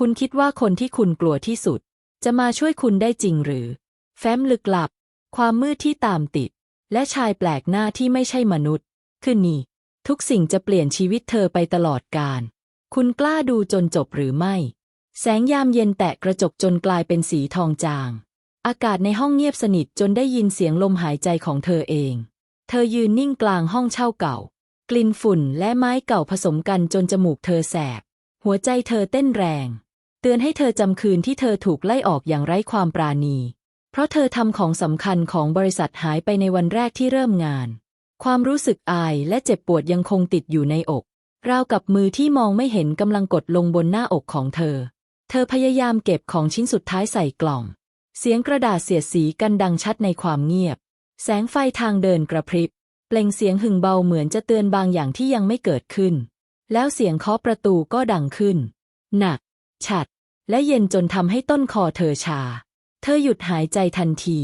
คุณคิดว่าคนที่คุณกลัวที่สุด จะมาช่วยคุณได้จริงหรือ แฟ้มลึกลับ ความมืดที่ตามติด และชายแปลกหน้าที่ไม่ใช่มนุษย์ คือนี่ ทุกสิ่งจะเปลี่ยนชีวิตเธอไปตลอดกาลคุณกล้าดูจนจบหรือไม่ แสงยามเย็นแตะกระจกจนกลายเป็นสีทองจาง อากาศในห้องเงียบสนิทจนได้ยินเสียงลมหายใจของเธอเอง เธอยืนนิ่งกลางห้องเช่าเก่า กลิ่นฝุ่นและไม้เก่าผสมกันจนจมูกเธอแสบ หัวใจเธอเต้นแรง เตือนให้เธอจำคืนที่เธอถูกไล่ออกอย่างไร้ความปราณี เพราะเธอทำของสำคัญของบริษัทหายไปในวันแรกที่เริ่มงาน ความรู้สึกอายและเจ็บปวดยังคงติดอยู่ในอก ราวกับมือที่มองไม่เห็นกำลังกดลงบนหน้าอกของเธอ เธอพยายามเก็บของชิ้นสุดท้ายใส่กล่อง เสียงกระดาษเสียดสีกันดังชัดในความเงียบ แสงไฟทางเดินกระพริบเปล่งเสียงหึ่งเบาเหมือนจะเตือนบางอย่างที่ยังไม่เกิดขึ้น แล้วเสียงเคาะประตูก็ดังขึ้น หนัก ฉัด และเย็นจนทำให้ต้นคอเธอชา เธอหยุดหายใจทันที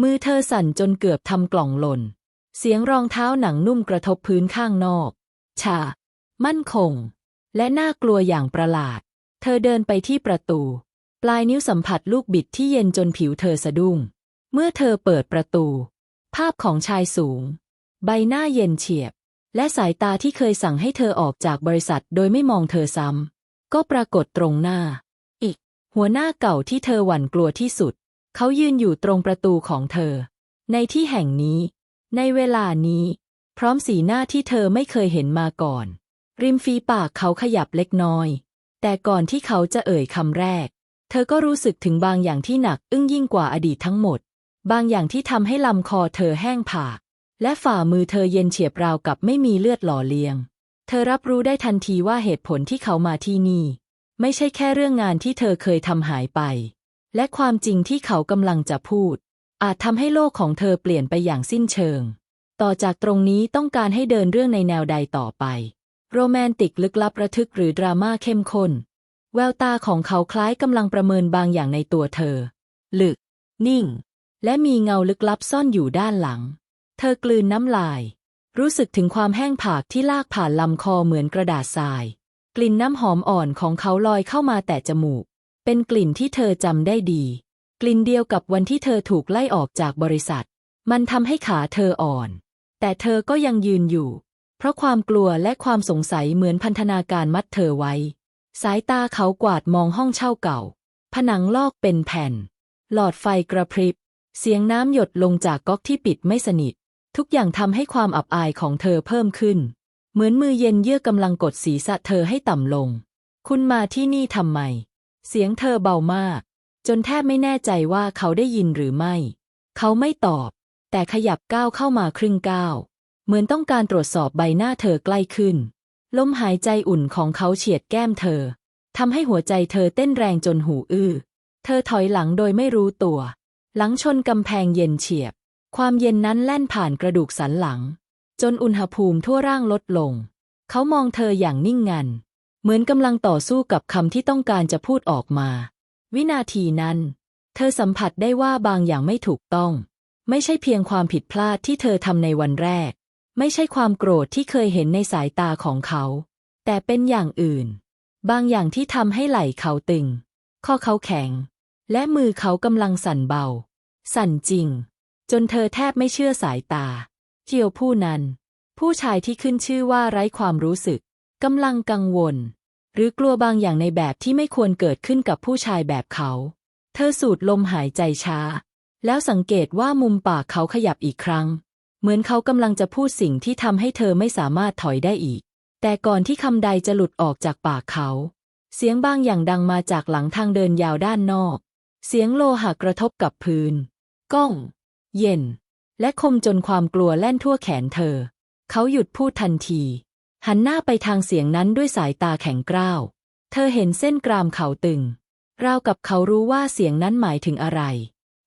มือเธอสั่นจนเกือบทำกล่องหล่น เสียงรองเท้าหนังนุ่มกระทบพื้นข้างนอก ชา มั่นคง และน่ากลัวอย่างประหลาด เธอเดินไปที่ประตู ปลายนิ้วสัมผัสลูกบิดที่เย็นจนผิวเธอสะดุ้ง เมื่อเธอเปิดประตู ภาพของชายสูง ใบหน้าเย็นเฉียบ และสายตาที่เคยสั่งให้เธอออกจากบริษัทโดยไม่มองเธอซ้ำก็ปรากฏตรงหน้า หัวหน้าเก่าที่เธอหวั่นกลัวที่สุด เขายืนอยู่ตรงประตูของเธอ ในที่แห่งนี้ ในเวลานี้ พร้อมสีหน้าที่เธอไม่เคยเห็นมาก่อน ริมฝีปากเขาขยับเล็กน้อย แต่ก่อนที่เขาจะเอ่ยคำแรก เธอก็รู้สึกถึงบางอย่างที่หนักอึ้งยิ่งกว่าอดีตทั้งหมด บางอย่างที่ทำให้ลำคอเธอแห้งผาก และฝ่ามือเธอเย็นเฉียบราวกับไม่มีเลือดหล่อเลี้ยง เธอรับรู้ได้ทันทีว่าเหตุผลที่เขามาที่นี่ ไม่ใช่แค่เรื่องงานที่เธอเคยทำหายไป และความจริงที่เขากำลังจะพูด อาจทำให้โลกของเธอเปลี่ยนไปอย่างสิ้นเชิง ต่อจากตรงนี้ต้องการให้เดินเรื่องในแนวใดต่อไป โรแมนติกลึกลับระทึกหรือดราม่าเข้มข้น แววตาของเขาคล้ายกำลังประเมินบางอย่างในตัวเธอ ลึก นิ่ง และมีเงาลึกลับซ่อนอยู่ด้านหลัง เธอกลืนน้ำลาย รู้สึกถึงความแห้งผากที่ลากผ่านลำคอเหมือนกระดาษทราย กลิ่นน้ำหอมอ่อนของเขาลอยเข้ามาแต่จมูก เป็นกลิ่นที่เธอจำได้ดี กลิ่นเดียวกับวันที่เธอถูกไล่ออกจากบริษัท มันทำให้ขาเธออ่อน แต่เธอก็ยังยืนอยู่ เพราะความกลัวและความสงสัยเหมือนพันธนาการมัดเธอไว้ สายตาเขากวาดมองห้องเช่าเก่า ผนังลอกเป็นแผ่น หลอดไฟกระพริบ เสียงน้ำหยดลงจากก๊อกที่ปิดไม่สนิท ทุกอย่างทำให้ความอับอายของเธอเพิ่มขึ้น เหมือนมือเย็นเยื่อกกำลังกดศีรษะเธอให้ต่ำลง คุณมาที่นี่ทำไม เสียงเธอเบามาก จนแทบไม่แน่ใจว่าเขาได้ยินหรือไม่ เขาไม่ตอบ แต่ขยับก้าวเข้ามาครึ่งก้าว เหมือนต้องการตรวจสอบใบหน้าเธอใกล้ขึ้น ลมหายใจอุ่นของเขาเฉียดแก้มเธอทำให้หัวใจเธอเต้นแรงจนหูอื้อ เธอถอยหลังโดยไม่รู้ตัว หลังชนกำแพงเย็นเฉียบ ความเย็นนั้นแล่นผ่านกระดูกสันหลัง จนอุณหภูมิทั่วร่างลดลง เขามองเธออย่างนิ่งงัน เหมือนกำลังต่อสู้กับคำที่ต้องการจะพูดออกมา วินาทีนั้น เธอสัมผัสได้ว่าบางอย่างไม่ถูกต้อง ไม่ใช่เพียงความผิดพลาดที่เธอทำในวันแรก ไม่ใช่ความโกรธที่เคยเห็นในสายตาของเขา แต่เป็นอย่างอื่น บางอย่างที่ทำให้ไหล่เขาตึง ข้อเขาแข็ง และมือเขากำลังสั่นเบา สั่นจริง จนเธอแทบไม่เชื่อสายตา เจียวผู้นั้น ผู้ชายที่ขึ้นชื่อว่าไร้ความรู้สึกกำลังกังวล หรือกลัวบางอย่างในแบบที่ไม่ควรเกิดขึ้นกับผู้ชายแบบเขา เธอสูดลมหายใจช้า แล้วสังเกตว่ามุมปากเขาขยับอีกครั้ง เหมือนเขากำลังจะพูดสิ่งที่ทำให้เธอไม่สามารถถอยได้อีก แต่ก่อนที่คำใดจะหลุดออกจากปากเขา เสียงบางอย่างดังมาจากหลังทางเดินยาวด้านนอก เสียงโลหะกระทบกับพื้น ก้อง เย็น และคมจนความกลัวแล่นทั่วแขนเธอ เขาหยุดพูดทันที หันหน้าไปทางเสียงนั้นด้วยสายตาแข็งกร้าว เธอเห็นเส้นกรามเขาตึง ราวกับเขารู้ว่าเสียงนั้นหมายถึงอะไร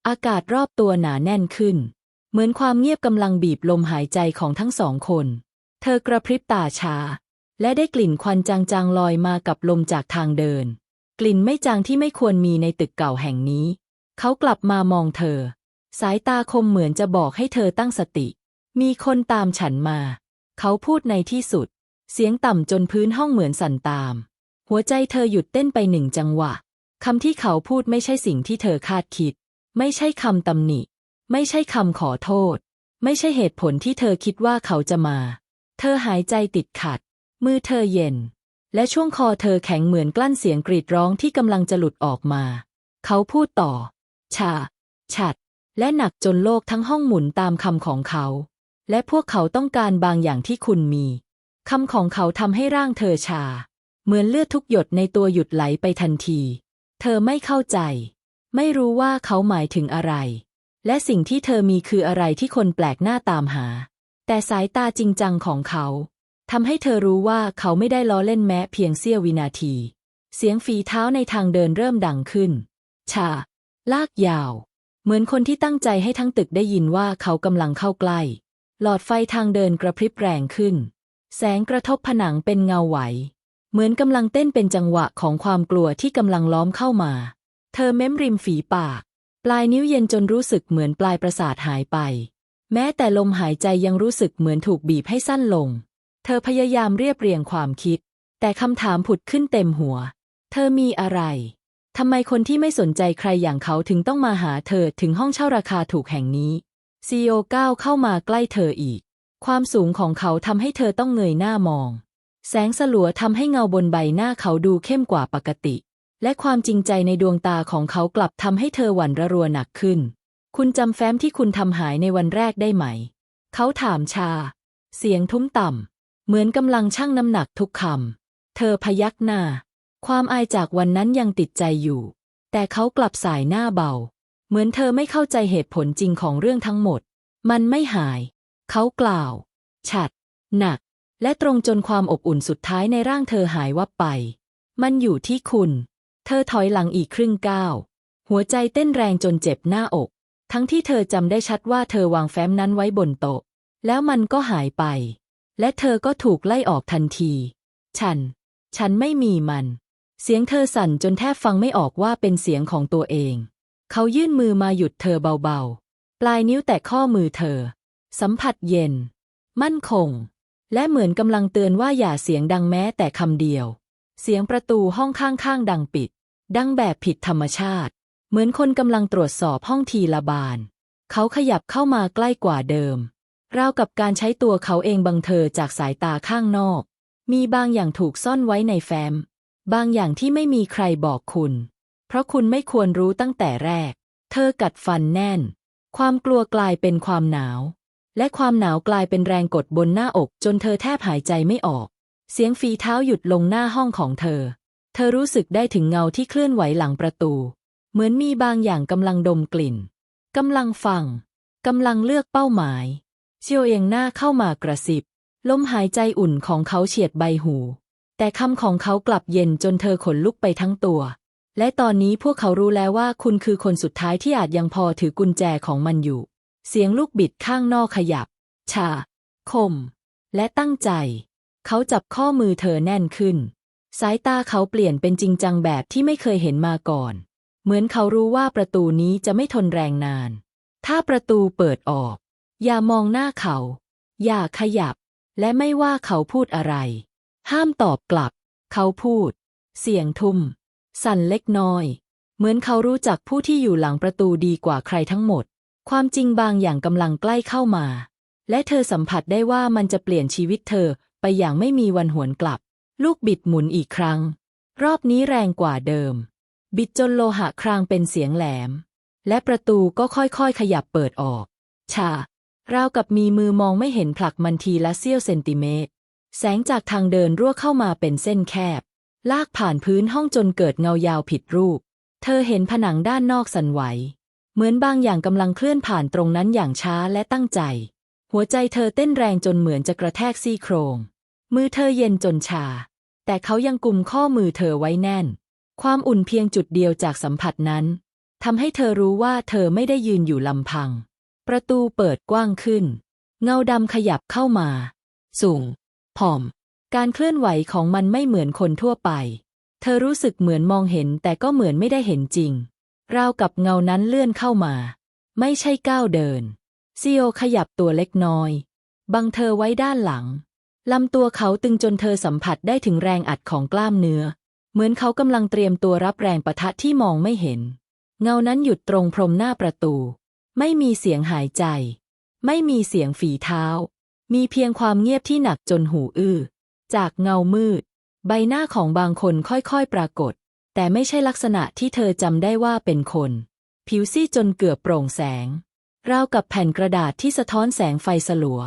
อากาศรอบตัวหนาแน่นขึ้น เหมือนความเงียบกำลังบีบลมหายใจของทั้งสองคน เธอกระพริบตาช้าและได้กลิ่นควันจางๆลอยมากับลมจากทางเดิน กลิ่นไม่จางที่ไม่ควรมีในตึกเก่าแห่งนี้ เขากลับมามองเธอ สายตาคมเหมือนจะบอกให้เธอตั้งสติ มีคนตามฉันมา เขาพูดในที่สุด เสียงต่ำจนพื้นห้องเหมือนสั่นตาม หัวใจเธอหยุดเต้นไปหนึ่งจังหวะคำที่เขาพูดไม่ใช่สิ่งที่เธอคาดคิด ไม่ใช่คำตำหนิ ไม่ใช่คำขอโทษ ไม่ใช่เหตุผลที่เธอคิดว่าเขาจะมา เธอหายใจติดขัด มือเธอเย็น และช่วงคอเธอแข็งเหมือนกลั้นเสียงกรีดร้องที่กำลังจะหลุดออกมา เขาพูดต่อ ชา ฉัด และหนักจนโลกทั้งห้องหมุนตามคำของเขา และพวกเขาต้องการบางอย่างที่คุณมีคำของเขาทำให้ร่างเธอชา เหมือนเลือดทุกหยดในตัวหยุดไหลไปทันที เธอไม่เข้าใจ ไม่รู้ว่าเขาหมายถึงอะไร และสิ่งที่เธอมีคืออะไรที่คนแปลกหน้าตามหา แต่สายตาจริงจังของเขาทำให้เธอรู้ว่าเขาไม่ได้ล้อเล่นแม้เพียงเสี้ยววินาที เสียงฝีเท้าในทางเดินเริ่มดังขึ้น ชา ลากยาว เหมือนคนที่ตั้งใจให้ทั้งตึกได้ยินว่าเขากำลังเข้าใกล้ หลอดไฟทางเดินกระพริบแรงขึ้น แสงกระทบผนังเป็นเงาไหว เหมือนกำลังเต้นเป็นจังหวะของความกลัวที่กำลังล้อมเข้ามา เธอเม้มริมฝีปาก ปลายนิ้วเย็นจนรู้สึกเหมือนปลายประสาทหายไป แม้แต่ลมหายใจยังรู้สึกเหมือนถูกบีบให้สั้นลง เธอพยายามเรียบเรียงความคิด แต่คำถามผุดขึ้นเต็มหัว เธอมีอะไร ทำไมคนที่ไม่สนใจใครอย่างเขาถึงต้องมาหาเธอถึงห้องเช่าราคาถูกแห่งนี้ซีโอก้าวเข้ามาใกล้เธออีก ความสูงของเขาทำให้เธอต้องเงยหน้ามอง แสงสลัวทำให้เงาบนใบหน้าเขาดูเข้มกว่าปกติ และความจริงใจในดวงตาของเขากลับทำให้เธอหวั่นระรัวหนักขึ้น คุณจำแฟ้มที่คุณทำหายในวันแรกได้ไหม เขาถามชา เสียงทุ้มต่ำเหมือนกำลังชั่งน้ำหนักทุกคำเธอพยักหน้า ความอายจากวันนั้นยังติดใจอยู่ แต่เขากลับสายหน้าเบา เหมือนเธอไม่เข้าใจเหตุผลจริงของเรื่องทั้งหมด มันไม่หาย เขากล่าว ฉัด หนัก และตรงจนความอบอุ่นสุดท้ายในร่างเธอหายวับไป มันอยู่ที่คุณ เธอถอยหลังอีกครึ่งก้าว หัวใจเต้นแรงจนเจ็บหน้าอก ทั้งที่เธอจำได้ชัดว่าเธอวางแฟ้มนั้นไว้บนโต๊ะ แล้วมันก็หายไป และเธอก็ถูกไล่ออกทันที ฉัน ฉันไม่มีมัน เสียงเธอสั่นจนแทบฟังไม่ออกว่าเป็นเสียงของตัวเอง เขายื่นมือมาหยุดเธอเบาๆ ปลายนิ้วแตะข้อมือเธอ สัมผัสเย็น มั่นคง และเหมือนกำลังเตือนว่าอย่าเสียงดังแม้แต่คำเดียว เสียงประตูห้องข้างๆดังปิด ดังแบบผิดธรรมชาติ เหมือนคนกำลังตรวจสอบห้องทีละบาน เขาขยับเข้ามาใกล้กว่าเดิม ราวกับการใช้ตัวเขาเองบังเธอจากสายตาข้างนอก มีบางอย่างถูกซ่อนไว้ในแฟ้ม บางอย่างที่ไม่มีใครบอกคุณ เพราะคุณไม่ควรรู้ตั้งแต่แรก เธอกัดฟันแน่น ความกลัวกลายเป็นความหนาว และความหนาวกลายเป็นแรงกดบนหน้าอก จนเธอแทบหายใจไม่ออก เสียงฝีเท้าหยุดลงหน้าห้องของเธอ เธอรู้สึกได้ถึงเงาที่เคลื่อนไหวหลังประตู เหมือนมีบางอย่างกำลังดมกลิ่นกำลังฟังกำลังเลือกเป้าหมายเชียวเอียงหน้าเข้ามากระสิบลมหายใจอุ่นของเขาเฉียดใบหู แต่คำของเขากลับเย็นจนเธอขนลุกไปทั้งตัว และตอนนี้พวกเขารู้แล้วว่าคุณคือคนสุดท้ายที่อาจยังพอถือกุญแจของมันอยู่ เสียงลูกบิดข้างนอกขยับ ชา คม และตั้งใจ เขาจับข้อมือเธอแน่นขึ้น สายตาเขาเปลี่ยนเป็นจริงจังแบบที่ไม่เคยเห็นมาก่อน เหมือนเขารู้ว่าประตูนี้จะไม่ทนแรงนาน ถ้าประตูเปิดออก อย่ามองหน้าเขา อย่าขยับ และไม่ว่าเขาพูดอะไร ห้ามตอบกลับ เขาพูด เสียงทุ่ม สั่นเล็กน้อย เหมือนเขารู้จักผู้ที่อยู่หลังประตูดีกว่าใครทั้งหมด ความจริงบางอย่างกำลังใกล้เข้ามา และเธอสัมผัสได้ว่ามันจะเปลี่ยนชีวิตเธอไปอย่างไม่มีวันหวนกลับ ลูกบิดหมุนอีกครั้ง รอบนี้แรงกว่าเดิม บิดจนโลหะครางเป็นเสียงแหลม และประตูก็ค่อยๆ ขยับเปิดออก ชาราวกับมีมือมองไม่เห็นผลักมันทีละเสี้ยวเซนติเมตร แสงจากทางเดินรั่วเข้ามาเป็นเส้นแคบ ลากผ่านพื้นห้องจนเกิดเงายาวผิดรูป เธอเห็นผนังด้านนอกสั่นไหว เหมือนบางอย่างกำลังเคลื่อนผ่านตรงนั้นอย่างช้าและตั้งใจ หัวใจเธอเต้นแรงจนเหมือนจะกระแทกซี่โครง มือเธอเย็นจนชา แต่เขายังกุมข้อมือเธอไว้แน่น ความอุ่นเพียงจุดเดียวจากสัมผัสนั้นทำให้เธอรู้ว่าเธอไม่ได้ยืนอยู่ลำพัง ประตูเปิดกว้างขึ้น เงาดำขยับเข้ามา สูง ผอม การเคลื่อนไหวของมันไม่เหมือนคนทั่วไป เธอรู้สึกเหมือนมองเห็นแต่ก็เหมือนไม่ได้เห็นจริง ราวกับเงานั้นเลื่อนเข้ามา ไม่ใช่ก้าวเดินซีโอขยับตัวเล็กน้อย บังเธอไว้ด้านหลังลำตัวเขาตึงจนเธอสัมผัสได้ถึงแรงอัดของกล้ามเนื้อ เหมือนเขากำลังเตรียมตัวรับแรงปะทะที่มองไม่เห็น เงานั้นหยุดตรงพรมหน้าประตู ไม่มีเสียงหายใจ ไม่มีเสียงฝีเท้า มีเพียงความเงียบที่หนักจนหูอื้อ จากเงามืด ใบหน้าของบางคนค่อยๆปรากฏ แต่ไม่ใช่ลักษณะที่เธอจำได้ว่าเป็นคน ผิวซีดจนเกือบโปร่งแสง ราวกับแผ่นกระดาษที่สะท้อนแสงไฟสลัว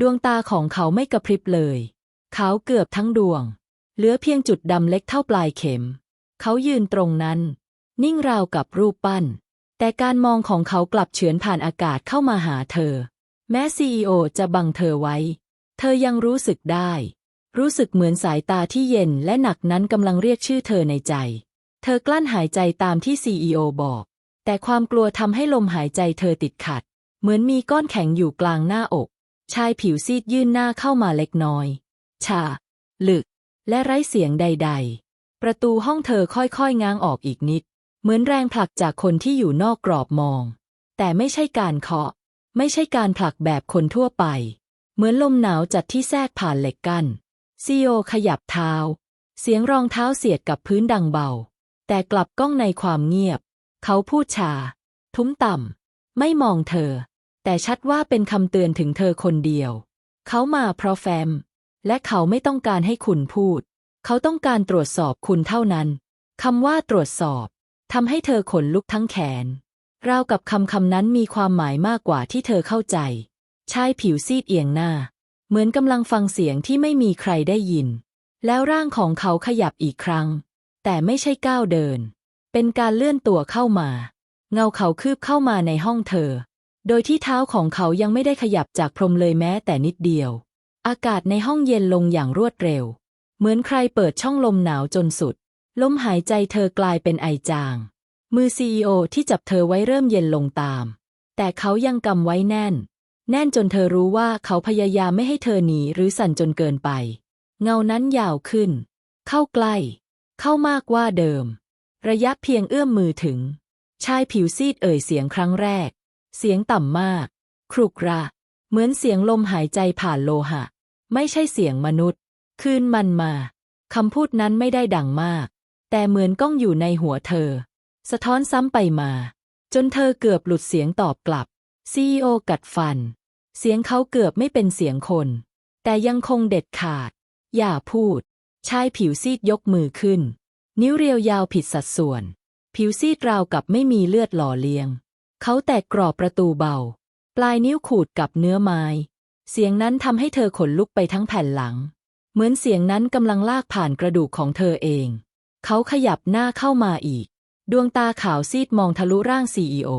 ดวงตาของเขาไม่กระพริบเลย เขาเกือบทั้งดวง เหลือเพียงจุดดำเล็กเท่าปลายเข็ม เขายืนตรงนั้น นิ่งราวกับรูปปั้น แต่การมองของเขากลับเฉือนผ่านอากาศเข้ามาหาเธอ แม้ซีอโอจะบังเธอไว้ เธอยังรู้สึกได้ รู้สึกเหมือนสายตาที่เย็นและหนักนั้นกำลังเรียกชื่อเธอในใจ เธอกลั้นหายใจตามที่ซีอบอก แต่ความกลัวทำให้ลมหายใจเธอติดขัด เหมือนมีก้อนแข็งอยู่กลางหน้าอก ชายผิวซีดยื่นหน้าเข้ามาเล็กน้อย ชา ลึก และไร้เสียงใด ๆ ประตูห้องเธอค่อยๆ ง้างออกอีกนิด เหมือนแรงผลักจากคนที่อยู่นอกกรอบมอง แต่ไม่ใช่การเคาะ ไม่ใช่การผลักแบบคนทั่วไป เหมือนลมหนาวจัดที่แทรกผ่านเหล็กกั้นซีโอขยับเท้า เสียงรองเท้าเสียดกับพื้นดังเบา แต่กลับก้องในความเงียบ เขาพูดชา ทุ้มต่ำ ไม่มองเธอ แต่ชัดว่าเป็นคำเตือนถึงเธอคนเดียว เขามาเพราะแฟม และเขาไม่ต้องการให้คุณพูด เขาต้องการตรวจสอบคุณเท่านั้นคำว่าตรวจสอบทำให้เธอขนลุกทั้งแขน ราวกับคำคำนั้นมีความหมายมากกว่าที่เธอเข้าใจ ชายผิวซีดเอียงหน้า เหมือนกำลังฟังเสียงที่ไม่มีใครได้ยิน แล้วร่างของเขาขยับอีกครั้ง แต่ไม่ใช่ก้าวเดิน เป็นการเลื่อนตัวเข้ามา เงาเขาคืบเข้ามาในห้องเธอ โดยที่เท้าของเขายังไม่ได้ขยับจากพรมเลยแม้แต่นิดเดียว อากาศในห้องเย็นลงอย่างรวดเร็ว เหมือนใครเปิดช่องลมหนาวจนสุด ลมหายใจเธอกลายเป็นไอจาง มือซีอที่จับเธอไว้เริ่มเย็นลงตาม แต่เขายังกำไว้แน่น แน่นจนเธอรู้ว่าเขาพยายามไม่ให้เธอหนีหรือสั่นจนเกินไป เงานั้นยาวขึ้น เข้าใกล้ เข้ามากว่าเดิม ระยะเพียงเอื้อมมือถึง ชายผิวซีดเอ่ยเสียงครั้งแรก เสียงต่ำมาก ครุกระ เหมือนเสียงลมหายใจผ่านโลหะ ไม่ใช่เสียงมนุษย์ คืนมันมาคำพูดนั้นไม่ได้ดังมาก แต่เหมือนก้องอยู่ในหัวเธอ สะท้อนซ้ำไปมา จนเธอเกือบหลุดเสียงตอบกลับซีโอกัดฟัน เสียงเขาเกือบไม่เป็นเสียงคน แต่ยังคงเด็ดขาด อย่าพูด ชายผิวซีดยกมือขึ้น นิ้วเรียวยาวผิดสัดส่วน ผิวซีดราวกับไม่มีเลือดหล่อเลี้ยง เขาแตกกรอบประตูเบา ปลายนิ้วขูดกับเนื้อไม้ เสียงนั้นทำให้เธอขนลุกไปทั้งแผ่นหลัง เหมือนเสียงนั้นกำลังลากผ่านกระดูกของเธอเอง เขาขยับหน้าเข้ามาอีก ดวงตาขาวซีดมองทะลุร่างซีอโอ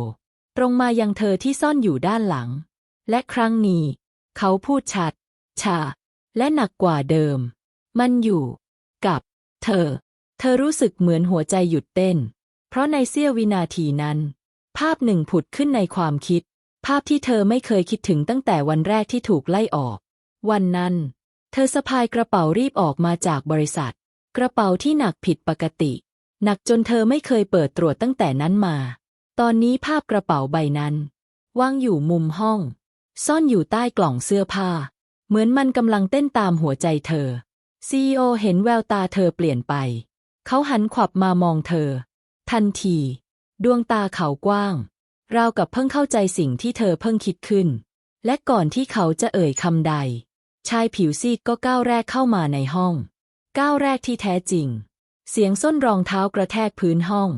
ตรงมายังเธอที่ซ่อนอยู่ด้านหลัง และครั้งนี้ เขาพูดชัด ชา และหนักกว่าเดิม มันอยู่ กับ เธอ เธอรู้สึกเหมือนหัวใจหยุดเต้น เพราะในเสี้ยววินาทีนั้น ภาพหนึ่งผุดขึ้นในความคิด ภาพที่เธอไม่เคยคิดถึงตั้งแต่วันแรกที่ถูกไล่ออก วันนั้น เธอสะพายกระเป๋ารีบออกมาจากบริษัท กระเป๋าที่หนักผิดปกติ หนักจนเธอไม่เคยเปิดตรวจตั้งแต่นั้นมา ตอนนี้ภาพกระเป๋าใบนั้นวางอยู่มุมห้อง ซ่อนอยู่ใต้กล่องเสื้อผ้า เหมือนมันกำลังเต้นตามหัวใจเธอซีอเห็นแววตาเธอเปลี่ยนไป เขาหันขวับมามองเธอ ทันที ดวงตาเขากว้าง ราวกับเพิ่งเข้าใจสิ่งที่เธอเพิ่งคิดขึ้น และก่อนที่เขาจะเอ่ยคำใด ชายผิวซีดก็ก้าวแรกเข้ามาในห้อง ก้าวแรกที่แท้จริง เสียงส้นรองเท้ากระแทกพื้นห้อง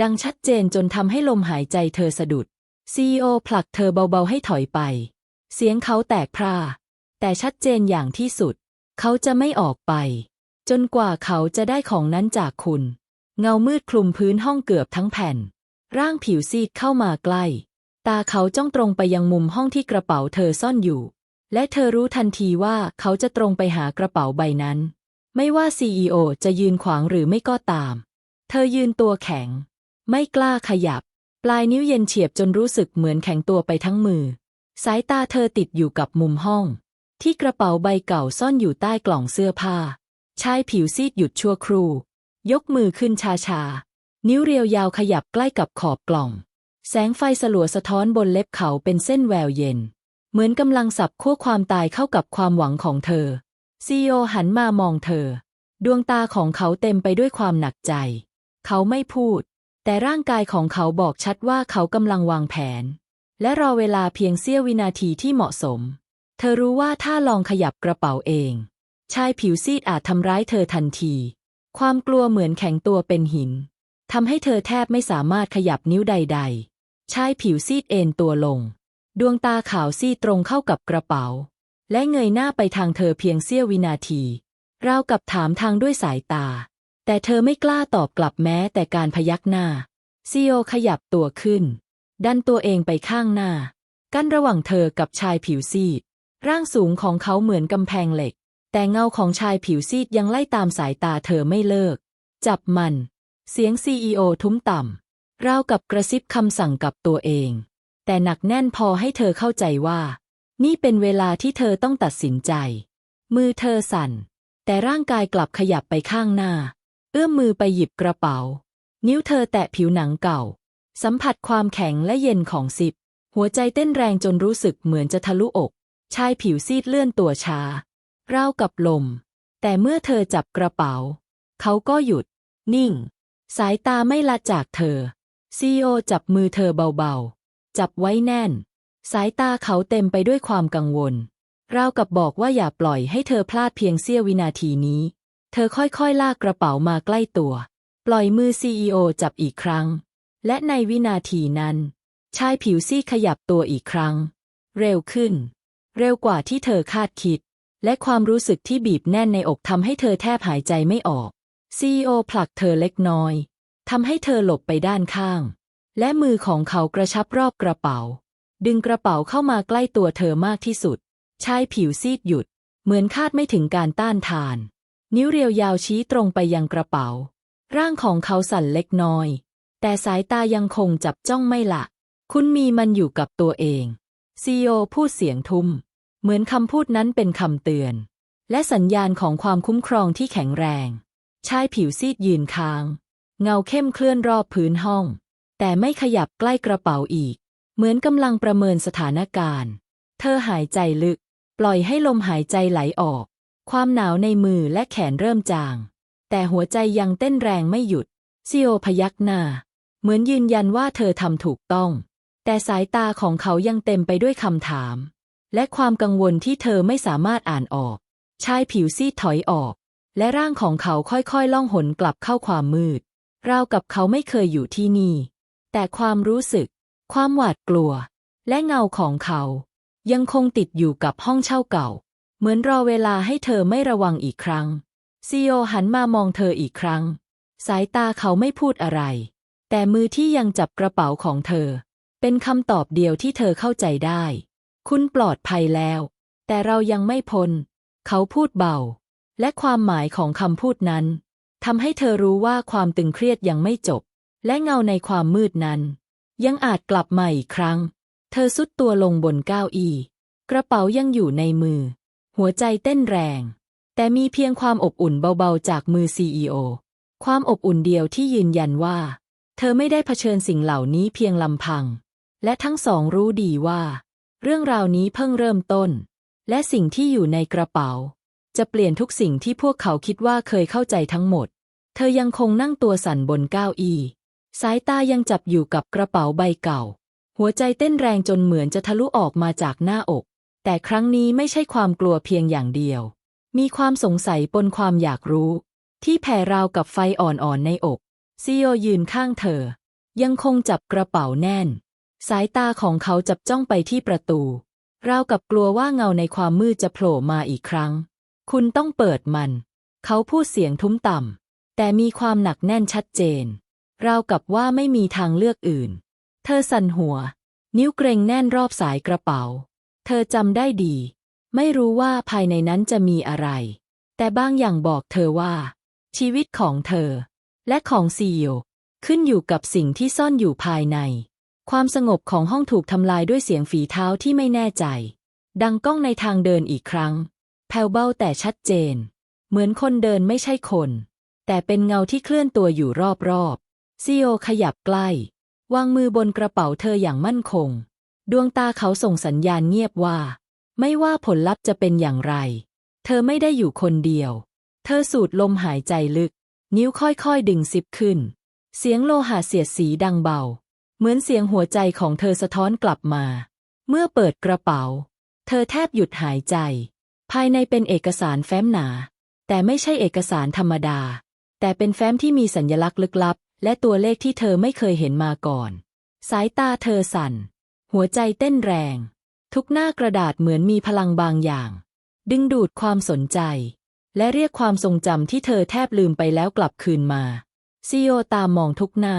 ดังชัดเจนจนทำให้ลมหายใจเธอสะดุดซีโอผลักเธอเบาๆให้ถอยไป เสียงเขาแตกพร่าแต่ชัดเจนอย่างที่สุด เขาจะไม่ออกไป จนกว่าเขาจะได้ของนั้นจากคุณ เงามืดคลุมพื้นห้องเกือบทั้งแผ่น ร่างผิวซีดเข้ามาใกล้ ตาเขาจ้องตรงไปยังมุมห้องที่กระเป๋าเธอซ่อนอยู่ และเธอรู้ทันทีว่าเขาจะตรงไปหากระเป๋าใบนั้น ไม่ว่าซีอจะยืนขวางหรือไม่ก็ตาม เธอยืนตัวแข็ง ไม่กล้าขยับ ปลายนิ้วเย็นเฉียบจนรู้สึกเหมือนแข็งตัวไปทั้งมือ สายตาเธอติดอยู่กับมุมห้อง ที่กระเป๋าใบเก่าซ่อนอยู่ใต้กล่องเสื้อผ้า ชายผิวซีดหยุดชั่วครู่ ยกมือขึ้นชาชานิ้วเรียวยาวขยับใกล้กับขอบกล่อง แสงไฟสลัวสะท้อนบนเล็บเขาเป็นเส้นแววเย็น เหมือนกำลังสับขั้วความตายเข้ากับความหวังของเธอ ซีโอหันมามองเธอ ดวงตาของเขาเต็มไปด้วยความหนักใจ เขาไม่พูด แต่ร่างกายของเขาบอกชัดว่าเขากำลังวางแผน และรอเวลาเพียงเสี้ยววินาทีที่เหมาะสม เธอรู้ว่าถ้าลองขยับกระเป๋าเอง ชายผิวซีดอาจทำร้ายเธอทันที ความกลัวเหมือนแข็งตัวเป็นหินทำให้เธอแทบไม่สามารถขยับนิ้วใด ๆ ชายผิวซีดเอนตัวลง ดวงตาขาวซีดตรงเข้ากับกระเป๋า และเงยหน้าไปทางเธอเพียงเสี้ยววินาที ราวกับถามทางด้วยสายตา แต่เธอไม่กล้าตอบกลับแม้แต่การพยักหน้าซีโอขยับตัวขึ้น ดันตัวเองไปข้างหน้า กั้นระหว่างเธอกับชายผิวซีด ร่างสูงของเขาเหมือนกำแพงเหล็ก แต่เงาของชายผิวซีดยังไล่ตามสายตาเธอไม่เลิก จับมัน เสียงซีอทุ้มต่ำราวกับกระซิบคำสั่งกับตัวเอง แต่หนักแน่นพอให้เธอเข้าใจว่า นี่เป็นเวลาที่เธอต้องตัดสินใจ มือเธอสั่น แต่ร่างกายกลับขยับไปข้างหน้า เอื้อมมือไปหยิบกระเป๋า นิ้วเธอแตะผิวหนังเก่า สัมผัสความแข็งและเย็นของซิปหัวใจเต้นแรงจนรู้สึกเหมือนจะทะลุอก ชายผิวซีดเลื่อนตัวช้าราวกับลม แต่เมื่อเธอจับกระเป๋า เขาก็หยุด นิ่ง สายตาไม่ละจากเธอซีโอจับมือเธอเบาๆ จับไว้แน่น สายตาเขาเต็มไปด้วยความกังวล ราวกับบอกว่าอย่าปล่อยให้เธอพลาดเพียงเสี้ยววินาทีนี้ เธอค่อยๆ ลากกระเป๋ามาใกล้ตัว ปล่อยมือซีอจับอีกครั้ง และในวินาทีนั้น ชายผิวซีขยับตัวอีกครั้ง เร็วขึ้น เร็วกว่าที่เธอคาดคิด และความรู้สึกที่บีบแน่นในอกทำให้เธอแทบหายใจไม่ออกซีอผลักเธอเล็กน้อยทำให้เธอหลบไปด้านข้าง และมือของเขากระชับรอบกระเป๋า ดึงกระเป๋าเข้ามาใกล้ตัวเธอมากที่สุด ชายผิวซีดหยุด เหมือนคาดไม่ถึงการต้านทาน นิ้วเรียวยาวชี้ตรงไปยังกระเป๋า ร่างของเขาสั่นเล็กน้อย แต่สายตายังคงจับจ้องไม่ละ คุณมีมันอยู่กับตัวเองซีโอพูดเสียงทุ้ม เหมือนคำพูดนั้นเป็นคำเตือน และสัญญาณของความคุ้มครองที่แข็งแรง ชายผิวซีดยืนค้าง เงาเข้มเคลื่อนรอบพื้นห้อง แต่ไม่ขยับใกล้กระเป๋าอีก เหมือนกำลังประเมินสถานการณ์ เธอหายใจลึก ปล่อยให้ลมหายใจไหลออก ความหนาวในมือและแขนเริ่มจาง แต่หัวใจยังเต้นแรงไม่หยุดซีโอพยักหน้า เหมือนยืนยันว่าเธอทำถูกต้อง แต่สายตาของเขายังเต็มไปด้วยคำถาม และความกังวลที่เธอไม่สามารถอ่านออก ชายผิวซีดถอยออก และร่างของเขาค่อยๆล่องหนกลับเข้าความมืดราวกับเขาไม่เคยอยู่ที่นี่ แต่ความรู้สึก ความหวาดกลัว และเงาของเขา ยังคงติดอยู่กับห้องเช่าเก่า เหมือนรอเวลาให้เธอไม่ระวังอีกครั้งซีโอหันมามองเธออีกครั้ง สายตาเขาไม่พูดอะไร แต่มือที่ยังจับกระเป๋าของเธอ เป็นคำตอบเดียวที่เธอเข้าใจได้ คุณปลอดภัยแล้ว แต่เรายังไม่พ้น เขาพูดเบา และความหมายของคำพูดนั้นทำให้เธอรู้ว่าความตึงเครียดยังไม่จบ และเงาในความมืดนั้น ยังอาจกลับมาอีกครั้ง เธอสุดตัวลงบนเก้าอี้ กระเป๋ายังอยู่ในมือ หัวใจเต้นแรง แต่มีเพียงความอบอุ่นเบาๆจากมือซีอความอบอุ่นเดียวที่ยืนยันว่า เธอไม่ได้เผชิญสิ่งเหล่านี้เพียงลำพัง และทั้งสองรู้ดีว่า เรื่องราวนี้เพิ่งเริ่มต้น และสิ่งที่อยู่ในกระเป๋า จะเปลี่ยนทุกสิ่งที่พวกเขาคิดว่าเคยเข้าใจทั้งหมด เธอยังคงนั่งตัวสั่นบนเก้าอี้ สายตายังจับอยู่กับกระเป๋าใบเก่า หัวใจเต้นแรงจนเหมือนจะทะลุออกมาจากหน้าอก แต่ครั้งนี้ไม่ใช่ความกลัวเพียงอย่างเดียว มีความสงสัยปนความอยากรู้ ที่แผ่ราวกับไฟอ่อนๆในอกซีโอยืนข้างเธอ ยังคงจับกระเป๋าแน่น สายตาของเขาจับจ้องไปที่ประตู ราวกับกลัวว่าเงาในความมืดจะโผล่มาอีกครั้ง คุณต้องเปิดมัน เขาพูดเสียงทุ้มต่ำแต่มีความหนักแน่นชัดเจน ราวกับว่าไม่มีทางเลือกอื่น เธอสั่นหัว นิ้วเกรงแน่นรอบสายกระเป๋า เธอจำได้ดี ไม่รู้ว่าภายในนั้นจะมีอะไร แต่บางอย่างบอกเธอว่า ชีวิตของเธอ และของซีโอขึ้นอยู่กับสิ่งที่ซ่อนอยู่ภายใน ความสงบของห้องถูกทำลายด้วยเสียงฝีเท้าที่ไม่แน่ใจ ดังก้องในทางเดินอีกครั้ง แผ่วเบาแต่ชัดเจน เหมือนคนเดินไม่ใช่คน แต่เป็นเงาที่เคลื่อนตัวอยู่รอบๆ ซีโอขยับใกล้ วางมือบนกระเป๋าเธออย่างมั่นคง ดวงตาเขาส่งสัญญาณเงียบว่า ไม่ว่าผลลัพธ์จะเป็นอย่างไร เธอไม่ได้อยู่คนเดียว เธอสูดลมหายใจลึก นิ้วค่อยๆดึงซิปขึ้น เสียงโลหะเสียดสีดังเบา เหมือนเสียงหัวใจของเธอสะท้อนกลับมา เมื่อเปิดกระเป๋า เธอแทบหยุดหายใจ ภายในเป็นเอกสารแฟ้มหนา แต่ไม่ใช่เอกสารธรรมดา แต่เป็นแฟ้มที่มีสัญลักษณ์ลึกลับ และตัวเลขที่เธอไม่เคยเห็นมาก่อน สายตาเธอสั่น หัวใจเต้นแรง ทุกหน้ากระดาษเหมือนมีพลังบางอย่าง ดึงดูดความสนใจ และเรียกความทรงจำที่เธอแทบลืมไปแล้วกลับคืนมาซีโอตามมองทุกหน้า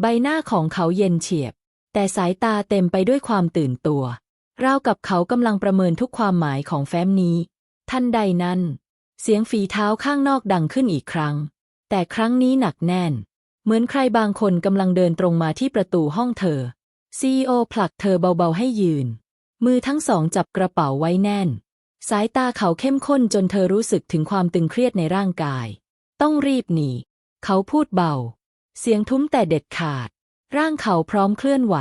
ใบหน้าของเขาเย็นเฉียบ แต่สายตาเต็มไปด้วยความตื่นตัวราวกับเขากำลังประเมินทุกความหมายของแฟ้มนี้ ทันใดนั้น เสียงฝีเท้าข้างนอกดังขึ้นอีกครั้ง แต่ครั้งนี้หนักแน่น เหมือนใครบางคนกำลังเดินตรงมาที่ประตูห้องเธอซีโอผลักเธอเบาๆให้ยืน มือทั้งสองจับกระเป๋าไว้แน่น สายตาเขาเข้มข้นจนเธอรู้สึกถึงความตึงเครียดในร่างกาย ต้องรีบหนี เขาพูดเบา เสียงทุ้มแต่เด็ดขาด ร่างเขาพร้อมเคลื่อนไหว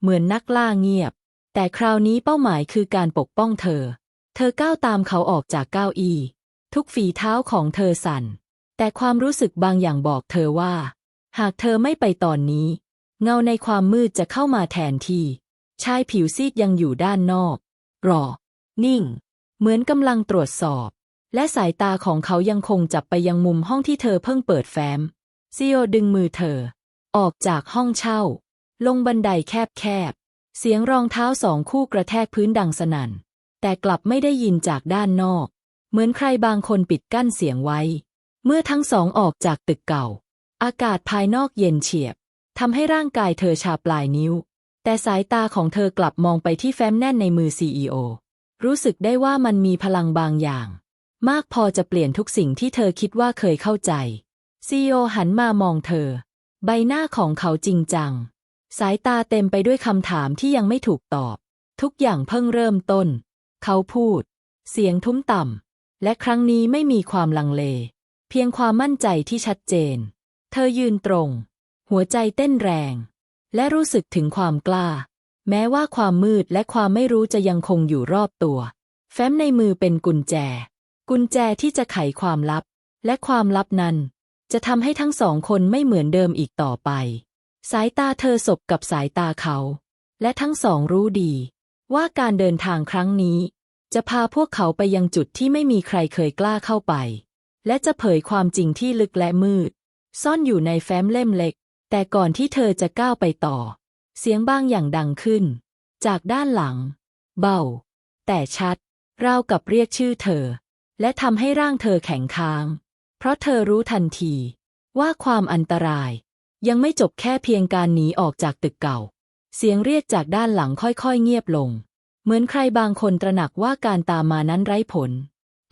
เหมือนนักล่าเงียบ แต่คราวนี้เป้าหมายคือการปกป้องเธอ เธอก้าวตามเขาออกจากเก้าอี้ ทุกฝีเท้าของเธอสั่น แต่ความรู้สึกบางอย่างบอกเธอว่า หากเธอไม่ไปตอนนี้ เงาในความมืดจะเข้ามาแทนที่ ชายผิวซีดยังอยู่ด้านนอก รอ นิ่ง เหมือนกำลังตรวจสอบ และสายตาของเขายังคงจับไปยังมุมห้องที่เธอเพิ่งเปิดแฟ้มซีโอดึงมือเธอ ออกจากห้องเช่า ลงบันไดแคบๆ เสียงรองเท้าสองคู่กระแทกพื้นดังสนั่น แต่กลับไม่ได้ยินจากด้านนอก เหมือนใครบางคนปิดกั้นเสียงไว้ เมื่อทั้งสองออกจากตึกเก่า อากาศภายนอกเย็นเฉียบทำให้ร่างกายเธอชาปลายนิ้ว แต่สายตาของเธอกลับมองไปที่แฟ้มแน่นในมือซีอรู้สึกได้ว่ามันมีพลังบางอย่าง มากพอจะเปลี่ยนทุกสิ่งที่เธอคิดว่าเคยเข้าใจซีโอหันมามองเธอ ใบหน้าของเขาจริงจัง สายตาเต็มไปด้วยคำถามที่ยังไม่ถูกตอบ ทุกอย่างเพิ่งเริ่มต้น เขาพูด เสียงทุ้มต่ำและครั้งนี้ไม่มีความลังเล เพียงความมั่นใจที่ชัดเจน เธอยืนตรง หัวใจเต้นแรง และรู้สึกถึงความกล้า แม้ว่าความมืดและความไม่รู้จะยังคงอยู่รอบตัว แฟ้มในมือเป็นกุญแจ กุญแจที่จะไขความลับ และความลับนั้น จะทำให้ทั้งสองคนไม่เหมือนเดิมอีกต่อไป สายตาเธอสบกับสายตาเขา และทั้งสองรู้ดี ว่าการเดินทางครั้งนี้ จะพาพวกเขาไปยังจุดที่ไม่มีใครเคยกล้าเข้าไป และจะเผยความจริงที่ลึกและมืด ซ่อนอยู่ในแฟ้มเล่มเล็ก แต่ก่อนที่เธอจะก้าวไปต่อ เสียงบางอย่างดังขึ้น จากด้านหลัง เบา แต่ชัด ราวกับเรียกชื่อเธอ และทำให้ร่างเธอแข็งค้าง เพราะเธอรู้ทันที ว่าความอันตราย ยังไม่จบแค่เพียงการหนีออกจากตึกเก่า เสียงเรียกจากด้านหลังค่อยๆ เงียบลง เหมือนใครบางคนตระหนักว่าการตามมานั้นไร้ผล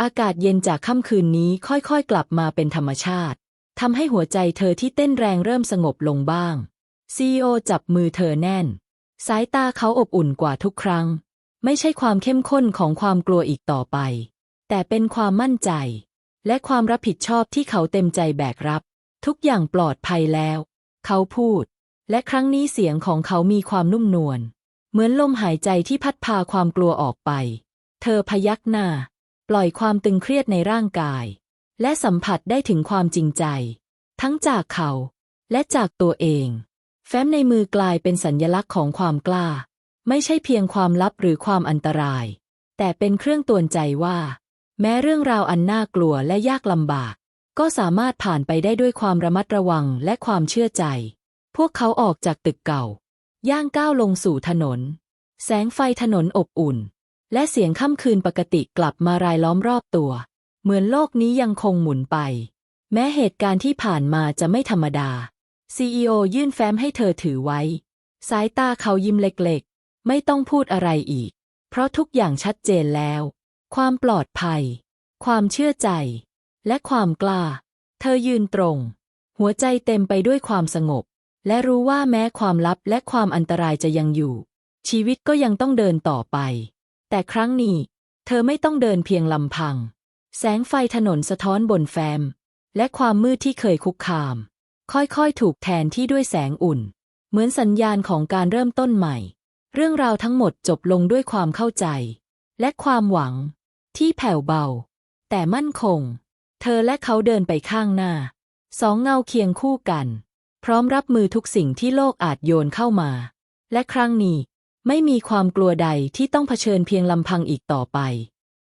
อากาศเย็นจากค่ำคืนนี้ค่อยๆ กลับมาเป็นธรรมชาติ ทำให้หัวใจเธอที่เต้นแรงเริ่มสงบลงบ้างซีโอจับมือเธอแน่น สายตาเขาอบอุ่นกว่าทุกครั้ง ไม่ใช่ความเข้มข้นของความกลัวอีกต่อไป แต่เป็นความมั่นใจ และความรับผิดชอบที่เขาเต็มใจแบกรับ ทุกอย่างปลอดภัยแล้ว เขาพูด และครั้งนี้เสียงของเขามีความนุ่มนวล เหมือนลมหายใจที่พัดพาความกลัวออกไป เธอพยักหน้า ปล่อยความตึงเครียดในร่างกาย และสัมผัสได้ถึงความจริงใจ ทั้งจากเขา และจากตัวเอง แฟ้มในมือกลายเป็นสัญญลักษณ์ของความกล้า ไม่ใช่เพียงความลับหรือความอันตราย แต่เป็นเครื่องตวนใจว่า แม้เรื่องราวอันน่ากลัวและยากลำบาก ก็สามารถผ่านไปได้ด้วยความระมัดระวังและความเชื่อใจ พวกเขาออกจากตึกเก่า ย่างก้าวลงสู่ถนน แสงไฟถนนอบอุ่น และเสียงค่ำคืนปกติกลับมารายล้อมรอบตัว เหมือนโลกนี้ยังคงหมุนไป แม้เหตุการณ์ที่ผ่านมาจะไม่ธรรมดาซีอยื่นแฟ้มให้เธอถือไว้ สายตาเขายิ้มเล็กๆ ไม่ต้องพูดอะไรอีก เพราะทุกอย่างชัดเจนแล้ว ความปลอดภัย ความเชื่อใจ และความกล้า เธอยืนตรง หัวใจเต็มไปด้วยความสงบ และรู้ว่าแม้ความลับและความอันตรายจะยังอยู่ ชีวิตก็ยังต้องเดินต่อไป แต่ครั้งนี้ เธอไม่ต้องเดินเพียงลำพัง แสงไฟถนนสะท้อนบนแฟ้มและความมืดที่เคยคุกคาม ค่อยๆ ถูกแทนที่ด้วยแสงอุ่น เหมือนสัญญาณของการเริ่มต้นใหม่ เรื่องราวทั้งหมดจบลงด้วยความเข้าใจ และความหวัง ที่แผ่วเบา แต่มั่นคง เธอและเขาเดินไปข้างหน้า สองเงาเคียงคู่กัน พร้อมรับมือทุกสิ่งที่โลกอาจโยนเข้ามา และครั้งนี้ ไม่มีความกลัวใดที่ต้องเผชิญเพียงลำพังอีกต่อไป